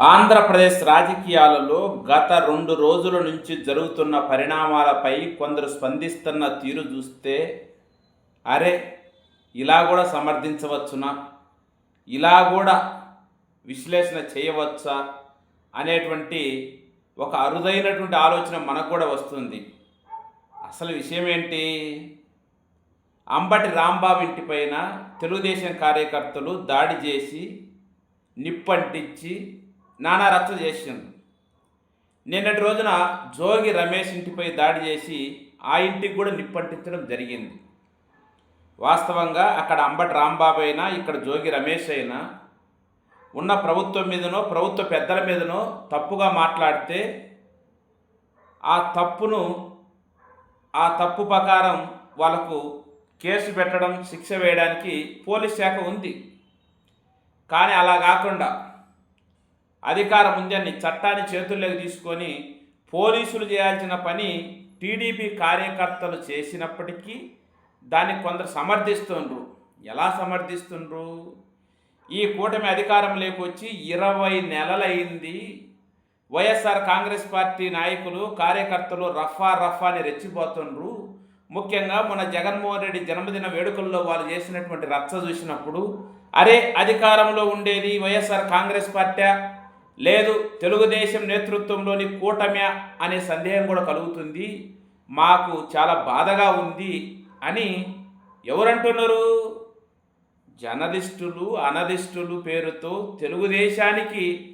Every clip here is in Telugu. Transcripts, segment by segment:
ఆంధ్రప్రదేశ్ రాజకీయాలలో గత రెండు రోజుల నుంచి జరుగుతున్న పరిణామాలపై కొందరు స్పందిస్తున్న తీరు చూస్తే అరే ఇలా కూడా సమర్థించవచ్చునా? ఇలా కూడా విశ్లేషణ చేయవచ్చా? అనేటువంటి ఒక అరుదైనటువంటి ఆలోచన మనకు కూడా వస్తుంది. అసలు విషయం ఏంటి? అంబటి రాంబాబు ఇంటిపైన తెలుగుదేశం కార్యకర్తలు దాడి చేసి నిప్పంటించి నానా రచ్చ చేసింది. నిన్నటి రోజున జోగి రమేష్ ఇంటిపై దాడి చేసి ఆ ఇంటికి కూడా నిప్పంటించడం జరిగింది. వాస్తవంగా అక్కడ అంబటి రాంబాబు అయినా ఇక్కడ జోగి రమేష్ అయినా ఉన్న ప్రభుత్వం మీదనో ప్రభుత్వ పెద్దల మీదనో తప్పుగా మాట్లాడితే ఆ తప్పును ఆ తప్పు ప్రకారం వాళ్ళకు కేసు పెట్టడం శిక్ష వేయడానికి పోలీస్ శాఖ ఉంది. కానీ అలా కాకుండా అధికారం ఉందని చట్టాన్ని చేతుల్లోకి తీసుకొని పోలీసులు చేయాల్సిన పని టీడీపీ కార్యకర్తలు చేసినప్పటికీ దాన్ని కొందరు సమర్థిస్తుండ్రు. ఎలా సమర్థిస్తుండ్రు? ఈ కూటమి అధికారం లేకొచ్చి ఇరవై నెలలైంది. వైఎస్ఆర్ కాంగ్రెస్ పార్టీ నాయకులు కార్యకర్తలు రఫా రఫా అని రెచ్చిపోతుండ్రు. ముఖ్యంగా మన జగన్మోహన్ రెడ్డి జన్మదిన వేడుకల్లో వాళ్ళు చేసినటువంటి రచ్చ చూసినప్పుడు అరే అధికారంలో ఉండేది వైఎస్ఆర్ కాంగ్రెస్ పార్టీ లేదు తెలుగుదేశం నేతృత్వంలోని కూటమి అనే సందేహం కూడా కలుగుతుంది. మాకు చాలా బాధగా ఉంది అని ఎవరంటున్నారు? జర్నలిస్టులు అనలిస్టులు పేరుతో తెలుగుదేశానికి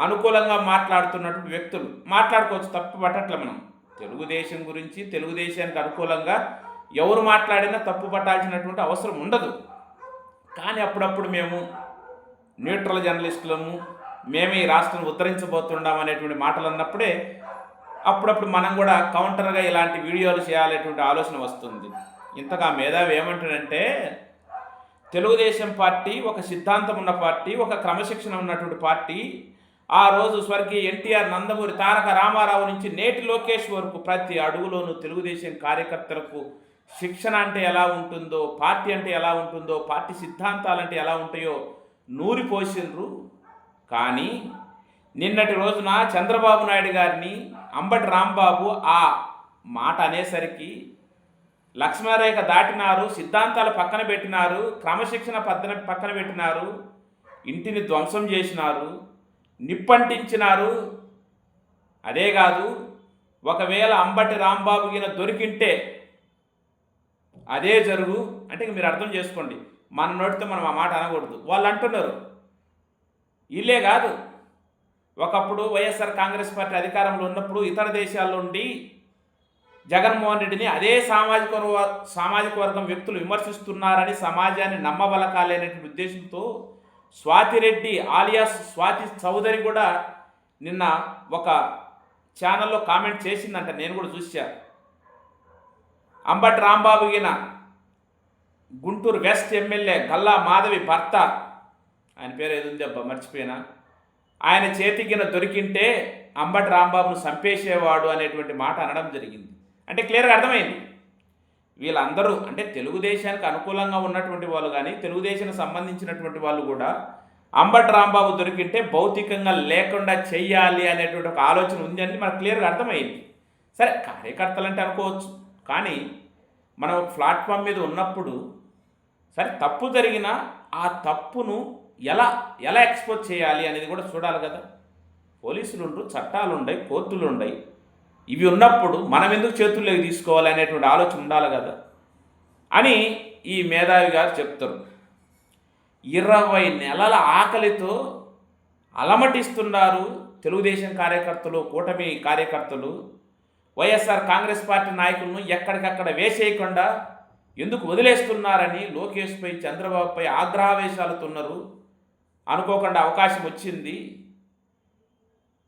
అనుకూలంగా మాట్లాడుతున్నటువంటి వ్యక్తులు. మాట్లాడుకోవచ్చు తప్పు పట్టట్లే మనం. తెలుగుదేశం గురించి తెలుగుదేశానికి అనుకూలంగా ఎవరు మాట్లాడినా తప్పు పట్టాల్సినటువంటి అవసరం ఉండదు. కానీ అప్పుడప్పుడు మేము న్యూట్రల్ జర్నలిస్టులము మేమే ఈ రాష్ట్రం ఉద్ధరించబోతున్నాం అనేటువంటి మాటలు అన్నప్పుడే అప్పుడప్పుడు మనం కూడా కౌంటర్గా ఇలాంటి వీడియోలు చేయాలనేటువంటి ఆలోచన వస్తుంది. ఇంతగా మేధావి ఏమంటాడంటే తెలుగుదేశం పార్టీ ఒక సిద్ధాంతం ఉన్న పార్టీ ఒక క్రమశిక్షణ ఉన్నటువంటి పార్టీ. ఆ రోజు స్వర్గీయ ఎన్టీఆర్ నందమూరి తారక రామారావు నుంచి నేటి లోకేష్ వరకు ప్రతి అడుగులోనూ తెలుగుదేశం కార్యకర్తలకు శిక్షణ అంటే ఎలా ఉంటుందో పార్టీ అంటే ఎలా ఉంటుందో పార్టీ సిద్ధాంతాలు అంటే ఎలా ఉంటాయో నూరి పోసిండ్రు కానీ నిన్నటి రోజున చంద్రబాబు నాయుడు గారిని అంబటి రాంబాబు ఆ మాట అనేసరికి లక్ష్మణరేఖ దాటినారు సిద్ధాంతాలు పక్కన పెట్టినారు క్రమశిక్షణ పద్దన పక్కన పెట్టినారు ఇంటిని ధ్వంసం చేసినారు నిప్పంటించినారు. అదే కాదు ఒకవేళ అంబటి రాంబాబు గిన దొరికింటే అదే జరుగు అంటే మీరు అర్థం చేసుకోండి. మన నోటితో మనం ఆ మాట అనకూడదు. వాళ్ళు అంటున్నారు ఇల్లే కాదు. ఒకప్పుడు వైఎస్ఆర్ కాంగ్రెస్ పార్టీ అధికారంలో ఉన్నప్పుడు ఇతర దేశాల్లో ఉండి జగన్మోహన్ రెడ్డిని అదే సామాజిక వర్గ సామాజిక వర్గం వ్యక్తులు విమర్శిస్తున్నారని సమాజాన్ని నమ్మబలకాలనేటువంటి ఉద్దేశంతో స్వాతిరెడ్డి ఆలియాస్ స్వాతి చౌదరి కూడా నిన్న ఒక ఛానల్లో కామెంట్ చేసిందంట. నేను కూడా చూశాను అంబటి రాంబాబు గిన గుంటూరు వెస్ట్ ఎమ్మెల్యే గల్లా మాధవి భర్త. ఆయన పేరు ఏది ఉంది అబ్బా? మర్చిపోయినా? ఆయన చేతికిన దొరికింటే అంబటి రాంబాబును చంపేసేవాడు అనేటువంటి మాట అనడం జరిగింది. అంటే క్లియర్గా అర్థమైంది. వీళ్ళందరూ అంటే తెలుగుదేశానికి అనుకూలంగా ఉన్నటువంటి వాళ్ళు కానీ తెలుగుదేశానికి సంబంధించినటువంటి వాళ్ళు కూడా అంబటి రాంబాబు దొరికింటే భౌతికంగా లేకుండా చెయ్యాలి అనేటువంటి ఒక ఆలోచన ఉంది అని మనకు క్లియర్గా అర్థమైంది. సరే కార్యకర్తలు అంటే అనుకోవచ్చు. కానీ మనం ఒక ప్లాట్ఫామ్ మీద ఉన్నప్పుడు సరే తప్పు జరిగినా ఆ తప్పును ఎలా ఎలా ఎక్స్పోజ్ చేయాలి అనేది కూడా చూడాలి కదా. పోలీసులు ఉండరు చట్టాలు ఉండయి కోర్టులు ఉండయి ఇవి ఉన్నప్పుడు మనం ఎందుకు చేతుల్లోకి తీసుకోవాలి అనేటువంటి ఆలోచన ఉండాలి కదా. అని ఈ మేధావి గారు చెప్తారు. ఇరవై నెలల ఆకలితో అలమటిస్తున్నారు తెలుగుదేశం కార్యకర్తలు కూటమి కార్యకర్తలు. వైఎస్ఆర్ కాంగ్రెస్ పార్టీ నాయకులను ఎక్కడికక్కడ వేసేయకుండా ఎందుకు వదిలేస్తున్నారని లోకేష్పై చంద్రబాబుపై ఆగ్రహావేశాలతో ఉన్నారు అనుకోకుండా అవకాశం వచ్చింది.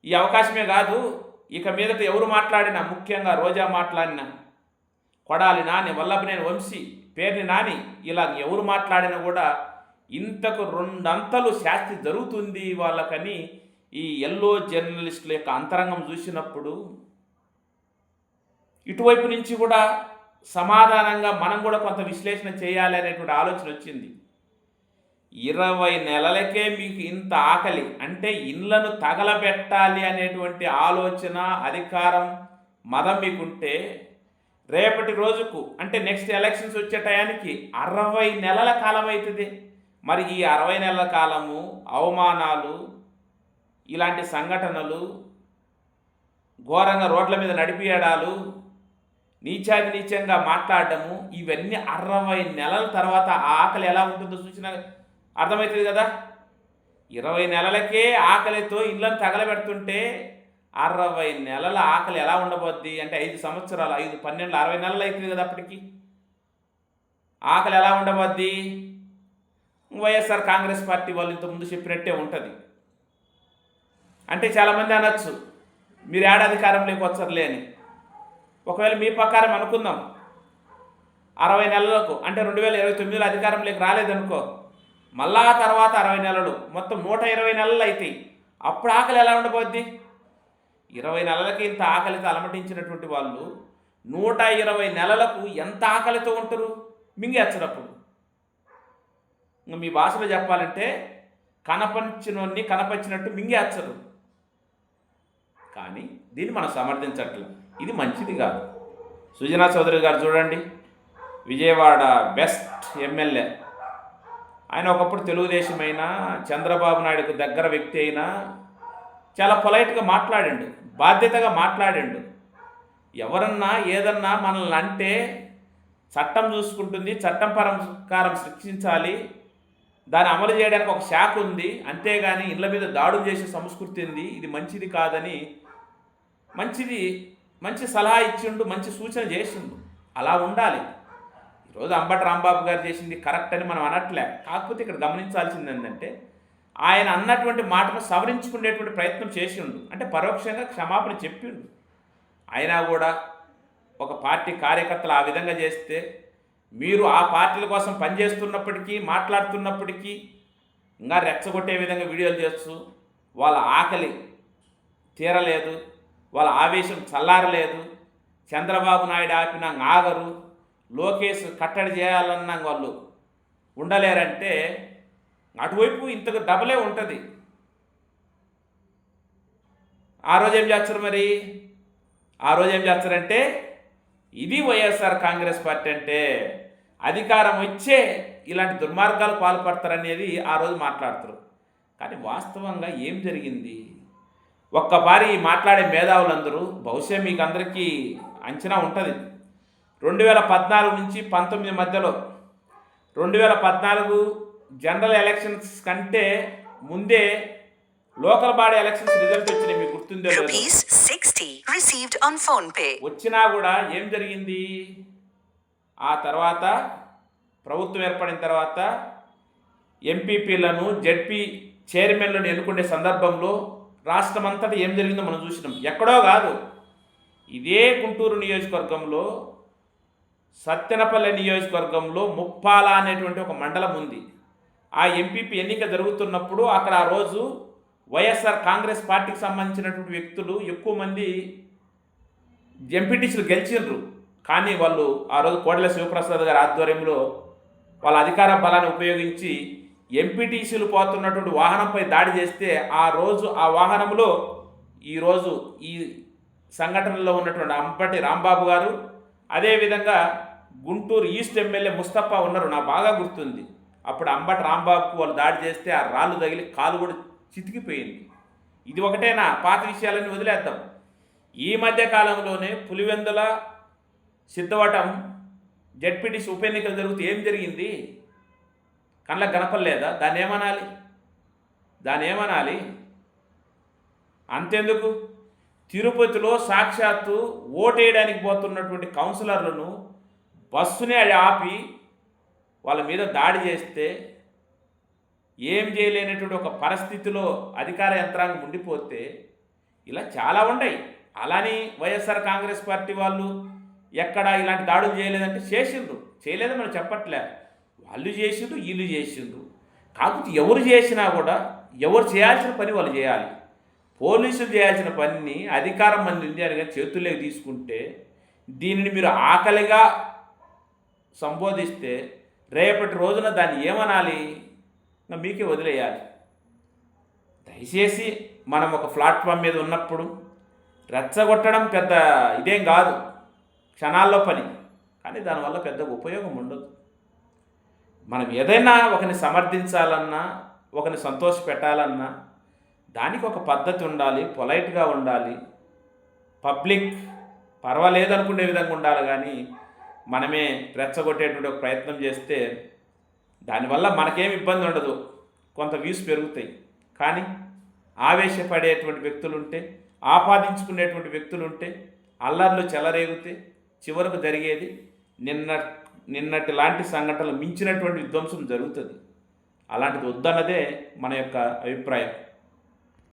ఈ అవకాశమే కాదు ఇక మీదట ఎవరు మాట్లాడినా ముఖ్యంగా రోజా మాట్లాడినా కొడాలి నాని వల్లభనేని వంశీ పేర్ని నాని ఇలా ఎవరు మాట్లాడినా కూడా ఇంతకు రెండంతలు శాస్తి జరుగుతుంది వాళ్ళకని ఈ ఎల్లో జర్నలిస్టుల యొక్క అంతరంగం చూసినప్పుడు ఇటువైపు నుంచి కూడా సమాధానంగా మనం కూడా కొంత విశ్లేషణ చేయాలి అనేటువంటి ఆలోచన వచ్చింది. ఇరవై నెలలకే మీకు ఇంత ఆకలి అంటే ఇండ్లను తగలబెట్టాలి అనేటువంటి ఆలోచన అధికారం మదం మీకుంటే రేపటి రోజుకు అంటే నెక్స్ట్ ఎలక్షన్స్ వచ్చే టయానికి అరవై నెలల కాలం అవుతుంది. మరి ఈ అరవై నెలల కాలము అవమానాలు ఇలాంటి సంఘటనలు ఘోరంగా రోడ్ల మీద నడిపియడాలు నీచాది నీచంగా మాట్లాడటము ఇవన్నీ అరవై నెలల తర్వాత ఆకలి ఎలా ఉంటుందో సూచన అర్థమవుతుంది కదా? ఇరవై నెలలకే ఆకలితో ఇళ్ళని తగలబెడుతుంటే అరవై నెలల ఆకలి ఎలా ఉండబోద్ది? అంటే ఐదు సంవత్సరాలు ఐదు పన్నెండు అరవై నెలలు అవుతుంది కదా అప్పటికి. ఆకలి ఎలా ఉండబోద్ది? వైఎస్ఆర్ కాంగ్రెస్ పార్టీ వాళ్ళు ఇంతకుముందు చెప్పినట్టే ఉంటుంది. అంటే చాలామంది అనొచ్చు మీరు ఏడాది అధికారంలోకి వచ్చర్లే అని. ఒకవేళ మీ ప్రకారం అనుకుందాం అరవై నెలలకు అంటే రెండు వేల ఇరవై తొమ్మిదిలో అధికారంలోకి రాలేదనుకో మళ్ళా తర్వాత అరవై నెలలు మొత్తం నూట ఇరవై నెలలు అవుతాయి అప్పుడు ఆకలి ఎలా ఉండబోద్ది? ఇరవై నెలలకి ఇంత ఆకలితో అలమటించినటువంటి వాళ్ళు నూట ఇరవై నెలలకు ఎంత ఆకలితో ఉంటారు? మింగేచ్చరప్పుడు ఇంక మీ భాషలో చెప్పాలంటే కనపంచినోన్ని కనపరిచినట్టు మింగేచ్చరు కానీ దీన్ని మనం సమర్థించట్లేదు. ఇది మంచిది కాదు. సుజనా చౌదరి గారు చూడండి. Vijayawada best MLA. ఆయన ఒకప్పుడు తెలుగుదేశం అయినా చంద్రబాబు నాయుడుకు దగ్గర వ్యక్తి అయినా చాలా పొలైట్గా మాట్లాడిండు. బాధ్యతగా మాట్లాడిండు. ఎవరన్నా ఏదన్నా మనల్ని అంటే చట్టం చూసుకుంటుంది చట్టం ప్రకారం శిక్షించాలి. దాన్ని అమలు చేయడానికి ఒక శాఖ ఉంది. అంతేగాని ఇళ్ళ మీద దాడులు చేసే సంస్కృతి ఉంది. ఇది మంచిది కాదని మంచిది మంచి సలహా ఇచ్చిండు మంచి సూచన చేసిండు. అలా ఉండాలి. ఈరోజు అంబటి రాంబాబు గారు చేసింది కరెక్ట్ అని మనం అనట్లే. కాకపోతే ఇక్కడ గమనించాల్సింది ఏంటంటే ఆయన అన్నటువంటి మాటను సవరించుకునేటువంటి ప్రయత్నం చేసిండు. అంటే పరోక్షంగా క్షమాపణ చెప్పిండు. అయినా కూడా ఒక పార్టీ కార్యకర్తలు ఆ విధంగా చేస్తే మీరు ఆ పార్టీల కోసం పనిచేస్తున్నప్పటికీ మాట్లాడుతున్నప్పటికీ ఇంకా రెచ్చగొట్టే విధంగా వీడియోలు చేస్తూ వాళ్ళ ఆకలి తీరలేదు. వాళ్ళ ఆవేశం చల్లారలేదు. చంద్రబాబు నాయుడు ఆపిన ఆగరు. లోకేష్ కట్టడి చేయాలన్నా వాళ్ళు ఉండలేరంటే అటువైపు ఇంతకు డబలే ఉంటుంది. ఆ రోజు ఏం చేస్తారు మరి? ఆ రోజు ఏం చేస్తారంటే ఇది వైఎస్ఆర్ కాంగ్రెస్ పార్టీ అంటే అధికారం వచ్చే ఇలాంటి దుర్మార్గాలు పాల్పడతారనేది ఆ రోజు మాట్లాడతారు కానీ వాస్తవంగా ఏం జరిగింది? ఒక్కపారి మాట్లాడే మేధావులందరూ బహుశా మీకు అందరికీ అంచనా ఉంటుంది. రెండు వేల పద్నాలుగు నుంచి పంతొమ్మిది మధ్యలో రెండు వేల పద్నాలుగు జనరల్ ఎలక్షన్స్ కంటే ముందే లోకల్ బాడీ ఎలక్షన్స్ రిజల్ట్ వచ్చినాయి మీకు గుర్తుందో లేదో. Rupees 60 received on phone pay. వచ్చినా కూడా ఏం జరిగింది? ఆ తర్వాత ప్రభుత్వం ఏర్పడిన తర్వాత ఎంపీపీలను జడ్పీ చైర్మన్లను ఎన్నుకునే సందర్భంలో రాష్ట్రం అంతటా ఏం జరిగిందో మనం చూసినాం. ఎక్కడో కాదు. ఇదే గుంటూరు నియోజకవర్గంలో సత్తెనపల్లె నియోజకవర్గంలో ముప్పాల అనేటువంటి ఒక మండలం ఉంది. ఆ ఎంపీపీ ఎన్నిక జరుగుతున్నప్పుడు అక్కడ ఆ రోజు వైఎస్ఆర్ కాంగ్రెస్ పార్టీకి సంబంధించినటువంటి వ్యక్తులు ఎక్కువ మంది ఎంపీటీసీలు గెలిచిండ్రు కానీ వాళ్ళు ఆ రోజు కోడెల శివప్రసాద్ గారి ఆధ్వర్యంలో వాళ్ళ అధికార బలాన్ని ఉపయోగించి ఎంపీటీసీలు పోతున్నటువంటి వాహనంపై దాడి చేస్తే ఆ రోజు ఆ వాహనంలో ఈరోజు ఈ సంఘటనలో ఉన్నటువంటి అంపటి రాంబాబు గారు అదేవిధంగా గుంటూరు ఈస్ట్ ఎమ్మెల్యే ముస్తఫా ఉన్నారు. నాకు బాగా గుర్తుంది. అప్పుడు అంబటి రాంబాబుకు వాళ్ళు దాడి చేస్తే ఆ రాళ్ళు తగిలి కాలు కూడా చితికిపోయింది. ఇది ఒకటేనా పాత విషయాలని వదిలేద్దాం. ఈ మధ్య కాలంలోనే పులివెందుల సిద్ధవటం జడ్పీటీసీ ఉప ఎన్నికలు జరిగితే ఏం జరిగింది? కళ్ళకు కనపడలేదా? దాన్ని ఏమనాలి దాన్ని ఏమనాలి అంతెందుకు? తిరుపతిలో సాక్షాత్తు ఓటేయడానికి పోతున్నటువంటి కౌన్సిలర్లను బస్సునే ఆపి వాళ్ళ మీద దాడి చేస్తే ఏం చేయలేనటువంటి ఒక పరిస్థితిలో అధికార యంత్రాంగం ఉండిపోతే ఇలా చాలా ఉన్నాయి అలానే వైఎస్ఆర్ కాంగ్రెస్ పార్టీ వాళ్ళు ఎక్కడ ఇలాంటి దాడులు చేయలేదంటే చేసిండ్రు. చేయలేదని మనం చెప్పట్లేదు వాళ్ళు చేసిండ్రు వీళ్ళు చేసిండ్రు. కాకపోతే ఎవరు చేసినా కూడా ఎవరు చేయాల్సిన పని వాళ్ళు చేయాలి. పోలీసులు చేయాల్సిన పనిని అధికారం మంది ఉంది అని చేతుల్లోకి తీసుకుంటే దీనిని మీరు ఆకలిగా సంబోధిస్తే రేపటి రోజున దాన్ని ఏమనాలి? మీకే వదిలేయాలి. దయచేసి మనం ఒక ప్లాట్ఫామ్ మీద ఉన్నప్పుడు రెచ్చగొట్టడం పెద్ద ఇదేం కాదు. క్షణాల్లో పని. కానీ దానివల్ల పెద్ద ఉపయోగం ఉండదు. మనం ఏదైనా ఒకరిని సమర్థించాలన్నా ఒకరిని సంతోష పెట్టాలన్నా దానికి ఒక పద్ధతి ఉండాలి పొలైట్గా ఉండాలి. పబ్లిక్ పర్వాలేదు అనుకునే విధంగా ఉండాలి కానీ మనమే రెచ్చగొట్టేటువంటి ఒక ప్రయత్నం చేస్తే దానివల్ల మనకేం ఇబ్బంది ఉండదు. కొంత వ్యూస్ పెరుగుతాయి. కానీ ఆవేశపడేటువంటి వ్యక్తులు ఉంటే ఆపాదించుకునేటువంటి వ్యక్తులు ఉంటే అల్లర్లు చెలరేగితే చివరకు జరిగేది నిన్న నిన్నటి లాంటి సంఘటనలు మించినటువంటి విధ్వంసం జరుగుతుంది. అలాంటిది వద్దన్నదే మన యొక్క అభిప్రాయం.